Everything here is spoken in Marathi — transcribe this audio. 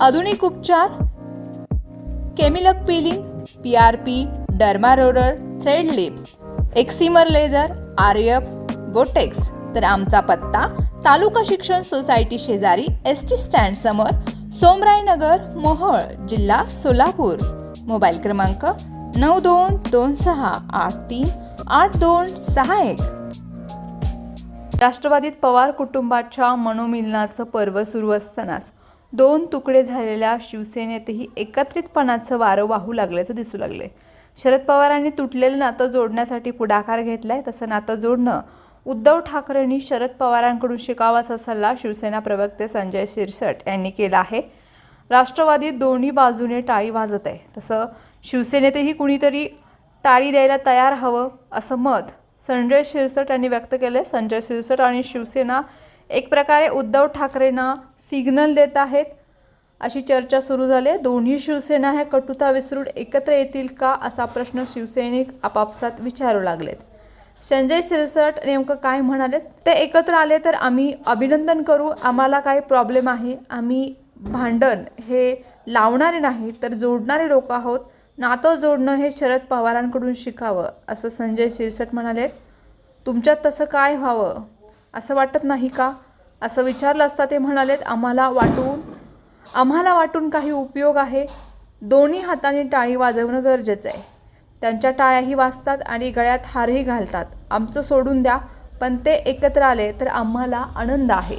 आधुनिक उपचार केमिलक peeling P R P derma roller thread lip excimer laser R F botox तर आमचा पत्ता तालुका शिक्षण सोसायटी शेजारी एस टी स्टँड समोर सोमरायनगर मोहोळ जिल्हा सोलापूर. मोबाईल क्रमांक नऊ दोन दोन सहा आठ तीन आठ दोन सहा एक. राष्ट्रवादीत पवार कुटुंबाच्या मनोमिलनाचं पर्व सुरू असतानाच दोन तुकडे झालेल्या शिवसेनेतही एकत्रितपणाचं वारं वाहू लागल्याचं दिसू लागले शरद पवारांनी तुटलेलं नातं जोडण्यासाठी पुढाकार घेतलाय तसं नातं जोडणं उद्धव ठाकरेंनी शरद पवारांकडून शिकावासा सल्ला शिवसेना प्रवक्ते संजय शिरसट यांनी केला आहे. राष्ट्रवादीत दोन्ही बाजूने टाळी वाजत आहे. तसं शिवसेनेतही कुणीतरी टाळी द्यायला तयार हवं असं मत संजय शिरसट यांनी व्यक्त केले संजय शिरसट आणि शिवसेना एक प्रकारे उद्धव ठाकरेंना सिग्नल देत आहेत. अशी चर्चा सुरू झाली आहे. दोन्ही शिवसेना ह्या कटुता विसरून एकत्र येतील का असा प्रश्न शिवसैनिक आपापसात विचारू लागलेत. संजय शिरसट नेमकं काय म्हणाले ते एकत्र आले तर आम्ही अभिनंदन करू. आम्हाला काही प्रॉब्लेम आहे. आम्ही भांडण हे लावणारे नाही तर जोडणारे लोक आहोत. नातं जोडणं हे शरद पवारांकडून शिकावं असं संजय शिरसट म्हणाले तुमच्यात तसं काय व्हावं? असं वाटत नाही का? असं विचारलं असता ते म्हणालेत आम्हाला वाटून आम्हाला वाटून काही उपयोग आहे? दोन्ही हाताने टाळी वाजवणं गरजेचं आहे. त्यांच्या टाळ्याही वाजतात आणि गळ्यात हारही घालतात. आमचं सोडून द्या पण ते एकत्र आले तर आम्हाला आनंद आहे.